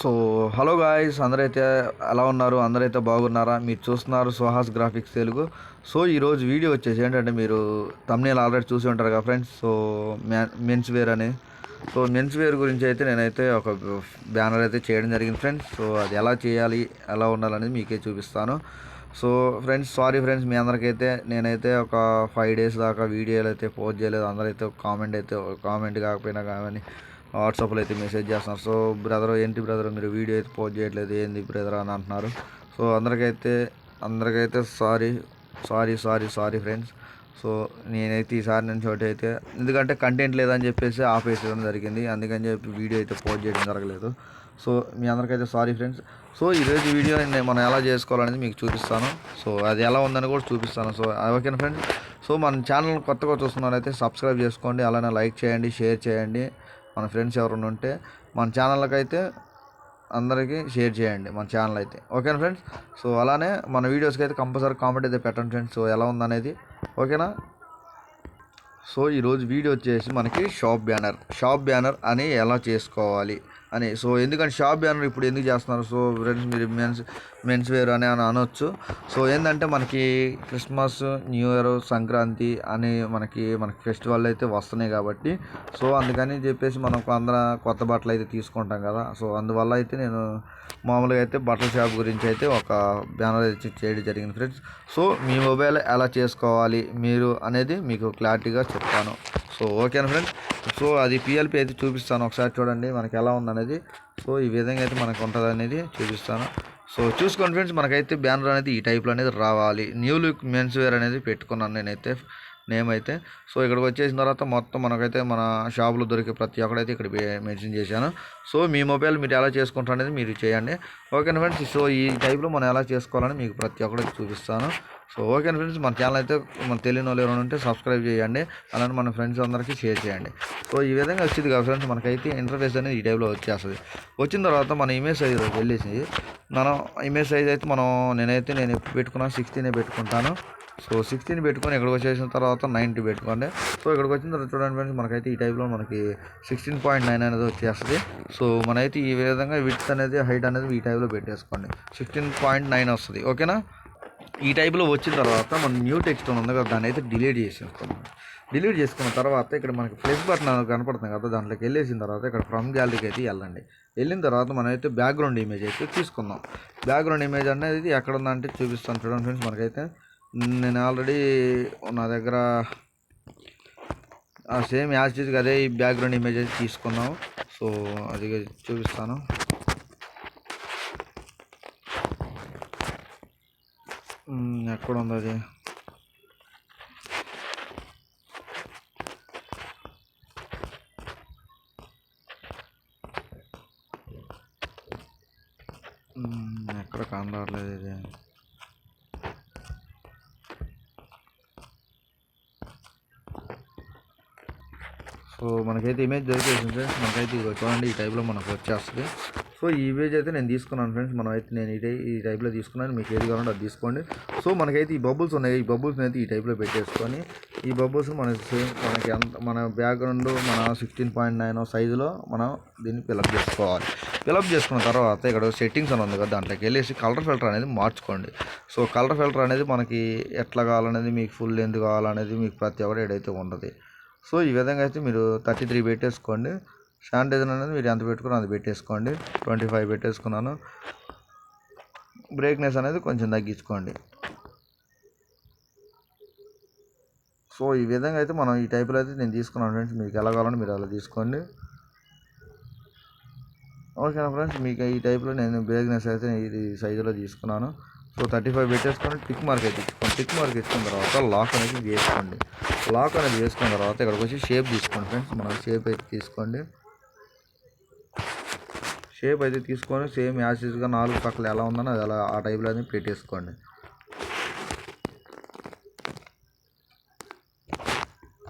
So hello guys అందరైతే ఎలా ఉన్నారు? అందరైతే బాగున్నారా? మీరు చూస్తున్నారు సుహాస్ గ్రాఫిక్స్ తెలుగు. సో ఈరోజు వీడియో వచ్చేసి ఏంటంటే మీరు తమ్నేల్ ఆల్రెడీ చూసి ఉంటారు కదా ఫ్రెండ్స్ సో మెన్స్ వేర్ అని. సో మెన్స్ వేర్ గురించి అయితే నేనైతే ఒక బ్యానర్ అయితే చేయడం జరిగింది ఫ్రెండ్స్ సో అది ఎలా చేయాలి ఎలా ఉండాలనేది మీకే చూపిస్తాను. సో ఫ్రెండ్స్ సారీ ఫ్రెండ్స్ మీ అందరికైతే నేనైతే ఒక ఫైవ్ డేస్ దాకా వీడియోలు అయితే పోస్ట్ చేయలేదు. అందరైతే కామెంట్ అయితే కామెంట్ కాకపోయినా కానీ వాట్సాప్లో అయితే మెసేజ్ చేస్తున్నారు. సో బ్రదర్ ఏంటి బ్రదర్ మీరు వీడియో అయితే పోస్ట్ చేయట్లేదు? ఏంది బ్రదర్ అని అంటున్నారు. సో అందరికైతే అందరికైతే sorry sorry sorry sorry friends. So నేనైతే ఈసారి నుంచి ఒకటి అయితే ఎందుకంటే కంటెంట్ లేదని చెప్పేసి ఆపేసేయడం జరిగింది. అందుకని చెప్పి వీడియో అయితే పోస్ట్ చేయడం జరగలేదు. సో మీ అందరికైతే సారీ ఫ్రెండ్స్. సో ఈరోజు వీడియో నేను మనం ఎలా చేసుకోవాలనేది మీకు చూపిస్తాను. సో అది ఎలా ఉందని కూడా చూపిస్తాను. సో ఓకేనా ఫ్రెండ్స్. సో మన ఛానల్ కొత్తగా చూస్తున్నారైతే సబ్స్క్రైబ్ చేసుకోండి. అలానే లైక్ చేయండి షేర్ చేయండి. మన ఫ్రెండ్స్ ఎవరైనా ఉంటే మన ఛానళ్ళకి అయితే అందరికీ షేర్ చేయండి మన ఛానల్ అయితే ఓకేనా ఫ్రెండ్స్? సో అలానే మన వీడియోస్కి అయితే కంపల్సరీ కామెంట్ అయితే పెట్టండి ఫ్రెండ్స్. సో ఎలా ఉందనేది. ఓకేనా? సో ఈరోజు వీడియో వచ్చేసి మనకి షాప్ బ్యానర్. షాప్ బ్యానర్ అని ఎలా చేసుకోవాలి అని. సో ఎందుకంటే షాప్ బ్యానర్ ఇప్పుడు ఎందుకు చేస్తున్నారు? సో ఫ్రెండ్స్ మీరు మెన్స్ మెన్స్ వేర్ అని అని అనొచ్చు. సో ఏంటంటే మనకి క్రిస్మస్ న్యూ ఇయర్ సంక్రాంతి అని మనకి మనకి ఫెస్టివల్ అయితే వస్తున్నాయి కాబట్టి. సో అందుకని చెప్పేసి మనం కొందర కొత్త బట్టలు అయితే తీసుకుంటాం కదా. సో అందువల్ల అయితే నేను మామూలుగా అయితే బట్టల షాప్ గురించి అయితే ఒక బ్యానర్ అయితే చేయడం జరిగింది ఫ్రెండ్స్. సో మీ మొబైల్ ఎలా చేసుకోవాలి మీరు అనేది మీకు క్లారిటీగా చెప్తాను. సో ఓకేనా ఫ్రెండ్స్. సో అది పిఎల్పి అయితే చూపిస్తాను. ఒకసారి చూడండి మనకి ఎలా ఉందనేది. సో ఈ విధంగా అయితే మనకు ఉంటుంది అనేది చూపిస్తాను. సో చూసుకోండి ఫ్రెండ్స్. మనకైతే బ్యానర్ అనేది ఈ టైప్లో అనేది రావాలి. న్యూ లుక్ మెన్స్ వేర్ అనేది పెట్టుకున్నాను నేనైతే. నేమ్ అయితే సో ఇక్కడికి వచ్చేసిన తర్వాత మొత్తం మనకైతే మన షాపులో దొరికే ప్రతి ఒక్కడైతే ఇక్కడ మెన్షన్ చేశాను. సో మీ మొబైల్ మీరు ఎలా చేసుకుంటారు అనేది మీరు చేయండి. Okay friends? సో ఈ టైప్లో మనం ఎలా చేసుకోవాలని మీకు ప్రతి ఒక్కరికి చూపిస్తాను. So okay friends? మన ఛానల్ అయితే మన తెలియని వాళ్ళు ఎవరైనా ఉంటే సబ్స్క్రైబ్ చేయండి. అలానే మన ఫ్రెండ్స్ అందరికీ షేర్ చేయండి. సో ఈ విధంగా వచ్చింది కదా ఫ్రెండ్స్ మనకైతే ఇంటర్ఫేస్ అనేది ఈ టైప్లో వచ్చేస్తుంది. వచ్చిన తర్వాత మన ఇమేజ్ సైజ్ వెళ్ళేసి మనం ఇమేజ్ సైజ్ అయితే మనం నేనైతే నేను ఎప్పుడు పెట్టుకున్నాను సిక్స్టీనే పెట్టుకుంటాను. సో సిక్స్టీన్ పెట్టుకొని ఇక్కడికి వచ్చేసిన తర్వాత నైన్టీ పెట్టుకోండి. సో ఇక్కడికి వచ్చిన తర్వాత చూడండి ఫ్రెండ్స్ మనకైతే ఈ టైప్లో మనకి సిక్స్టీన్ పాయింట్ నైన్ అనేది వచ్చేస్తుంది. సో మనైతే ఈ విధంగా విత్ అనేది హైట్ అనేది ఈ టైప్లో పెట్టేసుకోండి. సిక్స్టీన్ పాయింట్ నైన్ వస్తుంది. ఓకేనా? ఈ టైప్లో వచ్చిన తర్వాత మనం న్యూ టెక్స్ట్ ఉంది కదా దాన్ని అయితే డిలీట్ చేసేసుకున్నాం డిలీట్ చేసుకున్న తర్వాత ఇక్కడ మనకి ప్లస్ బటన్ అనేది కనపడుతుంది కదా దాంట్లోకి వెళ్ళేసిన తర్వాత ఇక్కడ ఫ్రమ్ గ్యాలరీకి అయితే వెళ్ళండి. వెళ్ళిన తర్వాత మనం అయితే బ్యాక్గ్రౌండ్ ఇమేజ్ అయితే తీసుకుందాం. బ్యాక్గ్రౌండ్ ఇమేజ్ అనేది ఎక్కడ ఉందంటే చూపిస్తాను చూడండి ఫ్రెండ్స్ మనకైతే నేను ఆల్రెడీ నా దగ్గర సేమ్ యాజ్ అదే ఈ బ్యాక్గ్రౌండ్ ఇమేజ్ అయితే తీసుకున్నాం. సో అది చూపిస్తాను. ఎక్కడ ఉంది అది ఎక్కడ కనరాట్లేదు ఇది సో మనకైతే ఇమేజ్ దొరికేసింది ఫ్రెండ్స్ మనకైతే ఇది చూడండి ఈ టైప్లో మనకు వచ్చేస్తుంది. సో ఈ ఇమేజ్ అయితే నేను తీసుకున్నాను ఫ్రెండ్స్ మనం అయితే నేను ఈ టై ఈ టైప్లో తీసుకున్నాను. మీకు ఏది కావాలంటే అది తీసుకోండి. సో మనకైతే ఈ బబుల్స్ ఉన్నాయి. ఈ బబుల్స్ని అయితే ఈ టైప్లో పెట్టేసుకొని ఈ బబుల్స్ మన సేమ్ మనకి ఎంత మన బ్యాక్గ్రౌండ్ మన సిక్స్టీన్ పాయింట్ నైన్ సైజులో మనం దీన్ని ఫిలప్ చేసుకోవాలి. ఫిలప్ చేసుకున్న తర్వాత ఇక్కడ సెట్టింగ్స్ అని ఉంది కదా దాంట్లోకి వెళ్ళేసి కలర్ ఫిల్టర్ అనేది మార్చుకోండి. సో కలర్ ఫిల్టర్ అనేది మనకి ఎట్లా కావాలనేది మీకు ఫుల్ ఎందుకు కావాలనేది మీకు ప్రతి ఒక్కరు ఏడైతే ఉండదు సో ఈ విధంగా అయితే మీరు థర్టీ త్రీ పెట్టేసుకోండి. శానిటైజర్ అనేది మీరు ఎంత పెట్టుకున్నా అది పెట్టేసుకోండి. ట్వంటీ ఫైవ్ పెట్టేసుకున్నాను. బ్రేక్నెస్ అనేది కొంచెం తగ్గించుకోండి. సో ఈ విధంగా అయితే మనం ఈ టైప్లో అయితే నేను తీసుకున్నాను ఫ్రెండ్స్. మీకు ఎలా కావాలని మీరు అలా తీసుకోండి. ఓకేనా ఫ్రెండ్స్? మీకు ఈ టైప్లో నేను బ్రేక్నెస్ అయితే ఇది సైజులో తీసుకున్నాను. సో థర్టీ ఫైవ్ పెట్టేసుకొని టిక్ మార్క్ అయితే ఇచ్చుకోండి. టిక్ మార్క్ ఇచ్చుకున్న తర్వాత లాక్ అనేది వేసుకోండి లాక్ అనేది వేసుకున్న తర్వాత ఇక్కడికి వచ్చి షేప్ తీసుకోండి ఫ్రెండ్స్ మనం షేప్ అయితే తీసుకోండి. షేప్ అయితే తీసుకొని సేమ్ యాసిడ్గా నాలుగు పక్కల ఎలా ఉందని అది అలా ఆ టైప్లో అనేది పెట్టేసుకోండి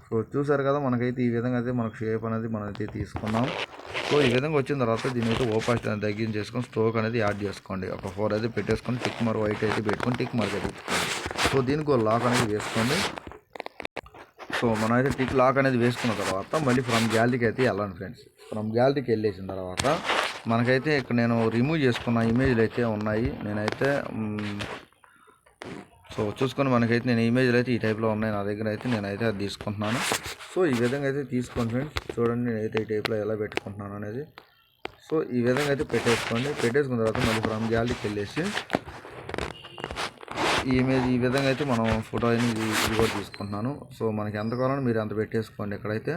సో చూసారు కదా మనకైతే ఈ విధంగా అయితే మనకు షేప్ అనేది మనం అయితే తీసుకున్నాం. సో ఈ విధంగా వచ్చిన తర్వాత దీని అయితే ఓపాస్ట్ అనేది తగ్గించేసుకొని స్ట్రోక్ అనేది యాడ్ చేసుకోండి. ఒక ఫోర్ అయితే పెట్టేసుకొని టిక్ మార్ వైట్ అయితే పెట్టుకొని టిక్ మార్క్ అయితే పెట్టుకోండి. సో దీనికి ఒక లాక్ అనేది వేసుకోండి. సో మనం అయితే టిక్ లాక్ అనేది వేసుకున్న తర్వాత మళ్ళీ ఫ్రమ్ గ్యాలరీకి అయితే వెళ్ళండి ఫ్రెండ్స్. ఫ్రమ్ గ్యాలరీకి వెళ్ళేసిన తర్వాత మనకైతే ఇక్కడ నేను రిమూవ్ చేసుకున్న ఇమేజ్లు అయితే ఉన్నాయి. నేనైతే సో చూసుకొని మనకైతే నేను ఇమేజ్లు అయితే ఈ టైప్లో ఉన్నాయి నా దగ్గర అయితే నేనైతే అది తీసుకుంటున్నాను. సో ఈ విధంగా అయితే తీసుకోండి ఫ్రెండ్స్. చూడండి నేనైతే ఈ టైప్లో ఎలా పెట్టుకుంటున్నాను అనేది. సో ఈ విధంగా అయితే పెట్టేసుకోండి. పెట్టేసుకున్న తర్వాత మళ్ళీ ఫ్రమ్ గ్యాలరీకి వెళ్ళేసి ఈ ఇమేజ్ ఈ విధంగా అయితే మనం ఫోటో అనేది ఇది కూడా తీసుకుంటున్నాను. సో మనకి ఎంత కావాలో మీరు అంత పెట్టేసుకోండి ఇక్కడైతే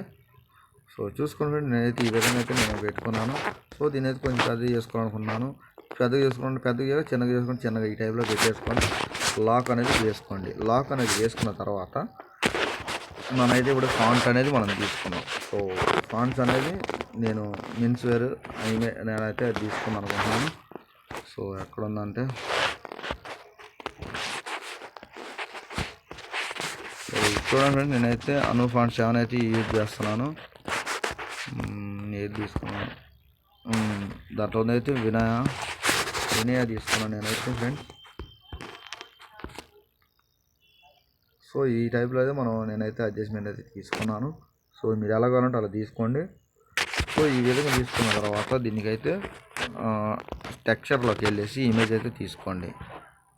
సో చూసుకోండి ఫ్రెండ్ నేనైతే ఈ విధంగా అయితే నేను పెట్టుకున్నాను. సో దీని అయితే కొంచెం పెద్దగా చేసుకోవాలనుకున్నాను పెద్దగా చేసుకోండి పెద్దగా చిన్నగా చేసుకోండి చిన్నగా ఈ టైప్లో పెట్టేసుకోండి. లాక్ అనేది వేసుకోండి లాక్ అనేది వేసుకున్న తర్వాత మనమైతే ఇప్పుడు ఫాంట్ అనేది మనం తీసుకున్నాం. సో ఫాంట్స్ అనేది నేను మిన్స్ వేర్ అయిమే నేనైతే అది తీసుకున్నాను అనుకుంటున్నాను. సో ఎక్కడ ఉందంటే సో చూడండి నేనైతే అను ఫాంట్ సెవెన్ అయితే యూజ్ చేస్తున్నాను. ఏది తీసుకున్నాను? దాంట్లో అయితే వినయ? వినయ తీసుకున్నాను నేనైతే ఫ్రెండ్స్ సో ఈ టైప్లో అయితే మనం నేనైతే అడ్జస్ట్మెంట్ అయితే తీసుకున్నాను. సో మీరు ఎలా కావాలంటే అలా తీసుకోండి. సో ఈ విధంగా తీసుకున్న తర్వాత దీనికైతే టెక్స్చర్లోకి వెళ్ళేసి ఇమేజ్ అయితే తీసుకోండి.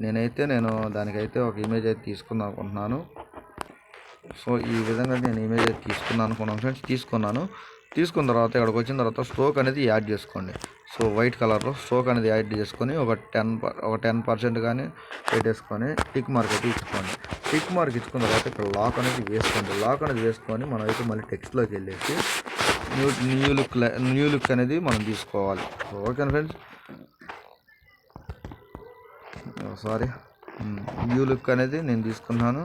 నేనైతే నేను దానికైతే ఒక ఇమేజ్ అయితే తీసుకుందాం అనుకుంటున్నాను. సో ఈ విధంగా నేను ఇమేజ్ అయితే తీసుకున్నాను అనుకున్నాను. ఫ్రెండ్స్ తీసుకున్నాను. తీసుకున్న తర్వాత ఇక్కడికి వచ్చిన తర్వాత స్ట్రోక్ అనేది యాడ్ చేసుకోండి. సో వైట్ కలర్లో స్ట్రోక్ అనేది యాడ్ చేసుకొని ఒక టెన్ ఒక టెన్ పర్సెంట్ కానీ పెట్టేసుకొని టిక్ మార్క్ అయితే ఇచ్చుకోండి. టిక్ మార్క్ ఇచ్చుకున్న తర్వాత ఇక్కడ లాక్ అనేది వేసుకోండి. లాక్ అనేది వేసుకొని మనం అయితే మళ్ళీ టెక్స్ట్లోకి వెళ్ళేసి new new look new look అనేది మనం తీసుకోవాలి. ఓకేనా ఫ్రెండ్స్? సారీ. న్యూ లుక్ అనేది నేను తీసుకున్నాను.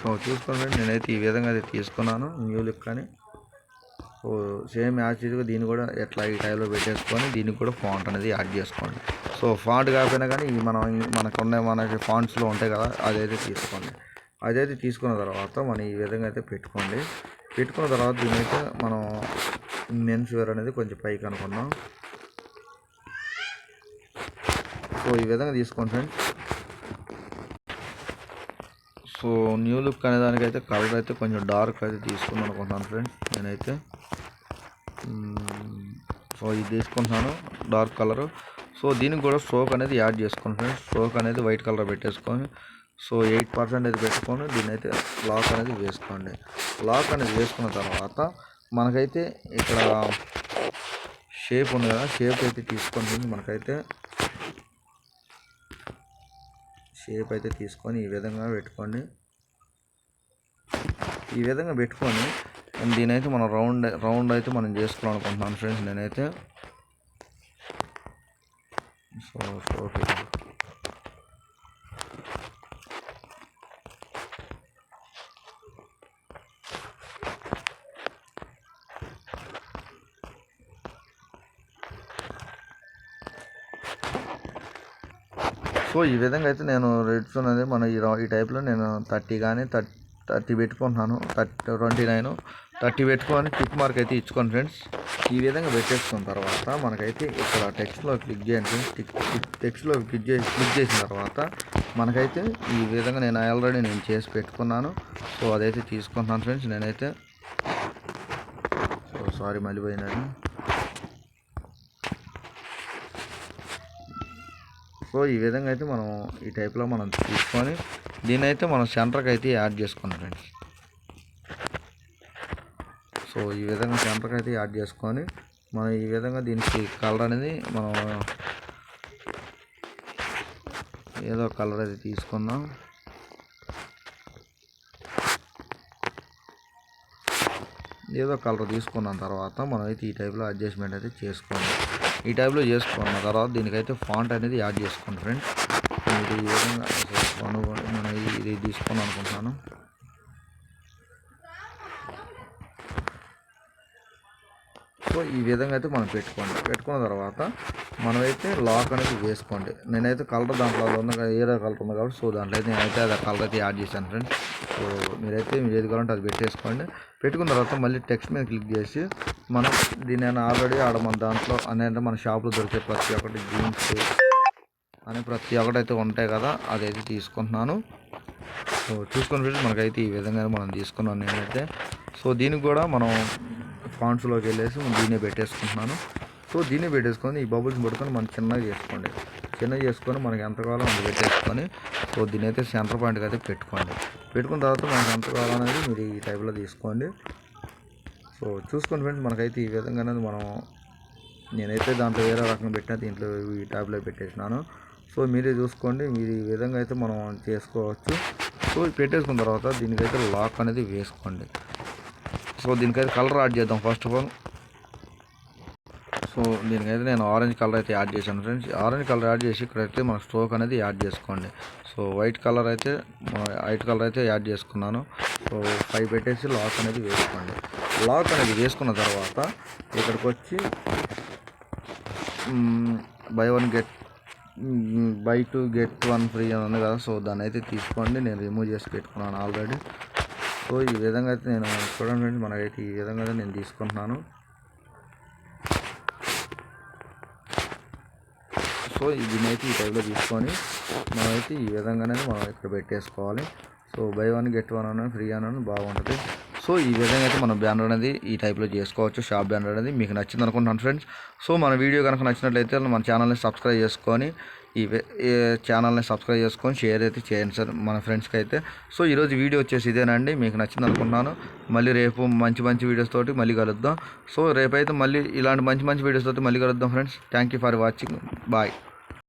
సో చూసుకోండి. నేనైతే ఈ విధంగా అయితే తీసుకున్నాను. న్యూ లుక్ అని. సో సేమ్ యాక్చువల్గా దీన్ని కూడా ఎట్లా ఈ టైప్లో పెట్టేసుకొని దీనికి కూడా ఫాంట్ అనేది యాడ్ చేసుకోండి. సో ఫాంట్ కాకపోయినా కానీ మనం మనకు ఉన్న మనకి ఫాంట్స్లో ఉంటాయి కదా అదైతే తీసుకోండి. అదైతే తీసుకున్న తర్వాత మనం ఈ విధంగా అయితే పెట్టుకోండి. పెట్టుకున్న తర్వాత దీనైతే మనం మెన్స్ వేర్ అనేది కొంచెం పైకి అనుకున్నాం సో ఈ విధంగా తీసుకోండి ఫ్రెండ్స్. సో న్యూ లుక్ అనే దానికైతే కలర్ అయితే కొంచెం డార్క్ అయితే తీసుకుందాం అనుకుంటున్నాను ఫ్రెండ్స్. నేనైతే సో ఇది తీసుకుంటున్నాను డార్క్ కలర్. సో దీనికి కూడా స్ట్రోక్ అనేది యాడ్ చేసుకోండి ఫ్రెండ్స్. స్ట్రోక్ అనేది వైట్ కలర్ పెట్టేసుకొని సో ఎయిట్ పర్సెంట్ అయితే పెట్టుకొని దీన్ని అయితే లాక్ అనేది వేసుకోండి. లాక్ అనేది వేసుకున్న తర్వాత మనకైతే ఇక్కడ షేప్ ఉంది కదా షేప్ అయితే తీసుకుంటుంది మనకైతే షేప్ అయితే తీసుకొని ఈ విధంగా పెట్టుకోండి. ఈ విధంగా పెట్టుకొని దీనైతే మనం రౌండ్ రౌండ్ అయితే మనం చేసుకోవాలనుకుంటున్నాను ఫ్రెండ్స్ నేనైతే. సో సో ఓకే సో ఈ విధంగా అయితే నేను రేట్స్ అనేది మన ఈ ఈ టైప్లో నేను థర్టీ కానీ థర్టీ థర్టీ పెట్టుకుంటున్నాను. థర్టీ ట్వంటీ నైన్ థర్టీ పెట్టుకొని టిక్ మార్క్ అయితే ఇచ్చుకోండి ఫ్రెండ్స్. ఈ విధంగా పెట్టేసుకున్న తర్వాత మనకైతే ఇక్కడ టెక్స్ట్లో క్లిక్ చేయండి ఫ్రెండ్స్. టిక్ టెక్స్ట్లో క్లిక్ చేసి క్లిక్ చేసిన తర్వాత మనకైతే ఈ విధంగా నేను ఆల్రెడీ నేను చేసి పెట్టుకున్నాను. సో అదైతే తీసుకుంటున్నాను ఫ్రెండ్స్ నేనైతే. సో సారీ మళ్ళీ పోయినాను. సో ఈ విధంగా అయితే మనం ఈ టైప్లో మనం తీసుకొని దీని అయితే మనం సెంటర్కి అయితే యాడ్ చేసుకున్నాం ఫ్రెండ్స్. సో ఈ విధంగా సెంటర్కి అయితే యాడ్ చేసుకొని మనం ఈ విధంగా దీనికి కలర్ అనేది మనం ఏదో కలర్ అయితే తీసుకుందాం ఏదో కలర్ తీసుకున్న తర్వాత మనం అయితే ఈ టైప్లో అడ్జస్ట్మెంట్ అయితే చేసుకోండి ఈ టైప్లో చేసుకోండి తర్వాత దీనికైతే ఫాంట్ అనేది యాడ్ చేసుకోండి ఫ్రెండ్ మీరు ఈ విధంగా నేను ఇది తీసుకుని అనుకుంటున్నాను. సో ఈ విధంగా అయితే మనం పెట్టుకోండి. పెట్టుకున్న తర్వాత మనమైతే లాక్ అనేది వేసుకోండి. నేనైతే కలర్ దాంట్లో ఉంది ఏదో కలర్ ఉంది కాబట్టి సో దాంట్లో అయితే నేనైతే అది కలర్ అయితే యాడ్ చేశాను ఫ్రెండ్స్. సో మీరైతే మీరు ఏది కావాలంటే అది పెట్టేసుకోండి. పెట్టుకున్న తర్వాత మళ్ళీ టెక్స్ట్ మీద క్లిక్ చేసి మనం దీని ఆల్రెడీ ఆడ మన దాంట్లో అనేది మన షాప్లో దొరికే ప్రతి ఒక్కటి జీన్స్ అని ప్రతి ఒక్కటి అయితే ఉంటాయి కదా అదైతే తీసుకుంటున్నాను. సో చూసుకొని ఫ్రెండ్స్ మనకైతే ఈ విధంగా మనం తీసుకున్నాను నేనైతే. సో దీనికి కూడా మనం ఫాంట్స్లోకి వెళ్ళేసి దీన్నే పెట్టేసుకుంటున్నాను. సో దీన్ని పెట్టేసుకొని ఈ బబుల్స్ పట్టుకొని మనం చిన్నగా చేసుకోండి. చిన్నగా చేసుకొని మనకి ఎంత కావాలో అది పెట్టేసుకొని సో దీని అయితే సెంటర్ పాయింట్కి అయితే పెట్టుకోండి. పెట్టుకున్న తర్వాత మనకి ఎంత కావాలో అనేది మీరు ఈ టైప్లో తీసుకోండి. సో చూసుకోండి ఫ్రెండ్స్ మనకైతే ఈ విధంగా అనేది మనం నేనైతే దాంట్లో వేరే రకంగా పెట్టిన దీంట్లో ఈ ట్యాబ్లో పెట్టేసినాను. సో మీరే చూసుకోండి మీరు ఈ విధంగా అయితే మనం చేసుకోవచ్చు. సో పెట్టేసుకున్న తర్వాత దీనికైతే లాక్ అనేది వేసుకోండి. సో దీనికైతే కలర్ యాడ్ చేద్దాం ఫస్ట్ ఆఫ్ ఆల్ సో దీనికైతే నేను ఆరెంజ్ కలర్ అయితే యాడ్ చేశాను ఫ్రెండ్స్ ఆరెంజ్ కలర్ యాడ్ చేసి ఇక్కడైతే మన స్ట్రోక్ అనేది యాడ్ చేసుకోండి. సో వైట్ కలర్ అయితే వైట్ కలర్ అయితే యాడ్ చేసుకున్నాను. సో ఫైవ్ పెట్టేసి లాక్ అనేది వేసుకోండి. లాక్ అనేది వేసుకున్న తర్వాత ఇక్కడికి వచ్చి buy one get buy two get one free అని ఉంది కదా సో దాన్ని అయితే తీసుకోండి. నేను రిమూవ్ చేసి పెట్టుకున్నాను ఆల్రెడీ సో ఈ విధంగా అయితే నేను చూడండి మనకైతే ఈ విధంగా అయితే నేను తీసుకుంటున్నాను. సో దీన్ని అయితే ఈ టైప్లో తీసుకొని మనమైతే ఈ విధంగానే మనం ఇక్కడ పెట్టేసుకోవాలి. So buy one get one అని ఫ్రీ అని బాగుంటుంది. సో ఈ విధంగా అయితే మనం బ్యానర్ అనేది ఈ టైప్లో చేసుకోవచ్చు షాప్ బ్యానర్ అనేది. మీకు నచ్చింది అనుకుంటున్నాను ఫ్రెండ్స్. సో మన వీడియో కనుక నచ్చినట్లయితే మన ఛానల్ని సబ్స్క్రైబ్ చేసుకొని ఈ ఛానల్ని సబ్స్క్రైబ్ చేసుకొని షేర్ అయితే చేయండి సార్ మన ఫ్రెండ్స్కి అయితే. సో ఈరోజు వీడియో వచ్చేసి ఇదేనండి మీకు నచ్చింది అనుకున్నాను మళ్ళీ రేపు మంచి మంచి వీడియోస్ తోటి మళ్ళీ కలుద్దాం. సో రేపైతే మళ్ళీ ఇలాంటి మంచి మంచి వీడియోస్ తోటి మళ్ళీ కలుద్దాం friends. Thank you for watching bye